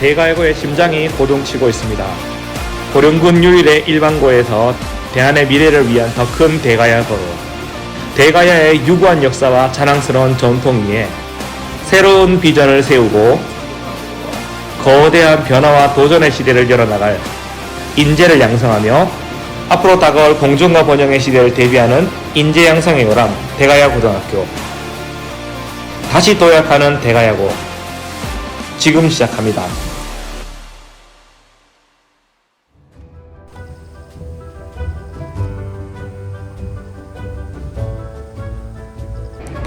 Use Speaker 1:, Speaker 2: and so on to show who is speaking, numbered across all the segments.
Speaker 1: 대가야고의 심장이 고동치고 있습니다. 고령군 유일의 일반고에서 대한의 미래를 위한 더 큰 대가야고 대가야의 유구한 역사와 자랑스러운 전통 위에 새로운 비전을 세우고 거대한 변화와 도전의 시대를 열어나갈 인재를 양성하며 앞으로 다가올 공존과 번영의 시대를 대비하는 인재 양성의 요람 대가야 고등학교 다시 도약하는 대가야고 지금 시작합니다.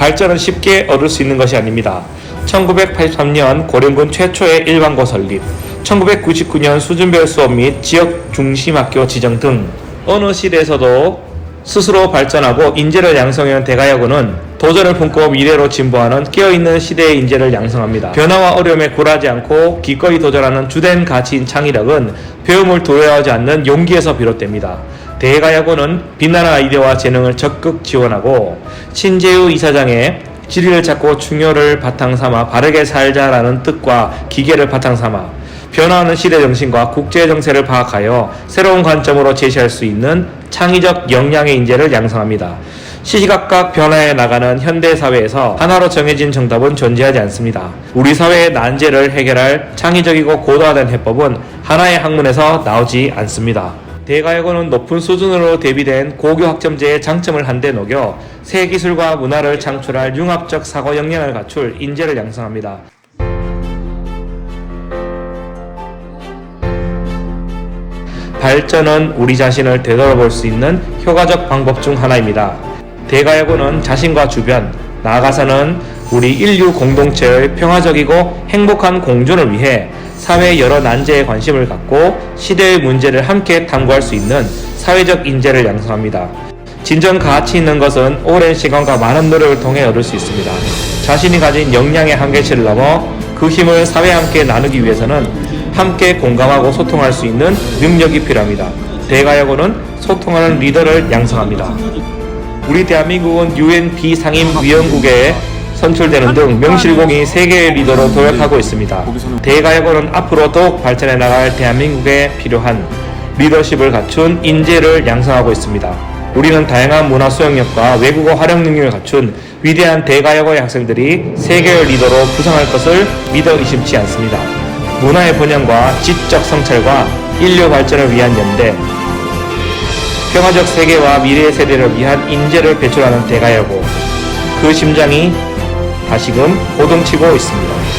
Speaker 1: 발전은 쉽게 얻을 수 있는 것이 아닙니다. 1983년 고령군 최초의 일반고 설립, 1999년 수준별 수업 및 지역 중심 학교 지정 등 어느 시대에서도 스스로 발전하고 인재를 양성해온 대가야고는 도전을 품고 미래로 진보하는 깨어있는 시대의 인재를 양성합니다. 변화와 어려움에 굴하지 않고 기꺼이 도전하는 주된 가치인 창의력은 배움을 두려워하지 않는 용기에서 비롯됩니다. 대가야고는 빛나는 아이디어와 재능을 적극 지원하고 신재우 이사장의 지리를 찾고 충효를 바탕 삼아 바르게 살자라는 뜻과 기계를 바탕 삼아 변화하는 시대 정신과 국제 정세를 파악하여 새로운 관점으로 제시할 수 있는 창의적 역량의 인재를 양성합니다. 시시각각 변화해 나가는 현대 사회에서 하나로 정해진 정답은 존재하지 않습니다. 우리 사회의 난제를 해결할 창의적이고 고도화된 해법은 하나의 학문에서 나오지 않습니다. 대가야고는 높은 수준으로 대비된 고교 학점제의 장점을 한데 녹여 새 기술과 문화를 창출할 융합적 사고 역량을 갖출 인재를 양성합니다. 발전은 우리 자신을 되돌아볼 수 있는 효과적 방법 중 하나입니다. 대가야고는 자신과 주변, 나아가서는 우리 인류 공동체의 평화적이고 행복한 공존을 위해 사회의 여러 난제에 관심을 갖고 시대의 문제를 함께 탐구할 수 있는 사회적 인재를 양성합니다. 진정 가치 있는 것은 오랜 시간과 많은 노력을 통해 얻을 수 있습니다. 자신이 가진 역량의 한계치를 넘어 그 힘을 사회와 함께 나누기 위해서는 함께 공감하고 소통할 수 있는 능력이 필요합니다. 대가야고는 소통하는 리더를 양성합니다. 우리 대한민국은 UN 비상임 위원국에 선출되는 등 명실공히 세계의 리더로 도약하고 있습니다. 대가야고는 앞으로 더욱 발전해 나갈 대한민국에 필요한 리더십을 갖춘 인재를 양성하고 있습니다. 우리는 다양한 문화 수용력과 외국어 활용 능력을 갖춘 위대한 대가야고의 학생들이 세계의 리더로 부상할 것을 믿어 의심치 않습니다. 문화의 번영과 지적 성찰과 인류 발전을 위한 연대, 평화적 세계와 미래의 세대를 위한 인재를 배출하는 대가야고 그 심장이 다시금 고동치고 있습니다.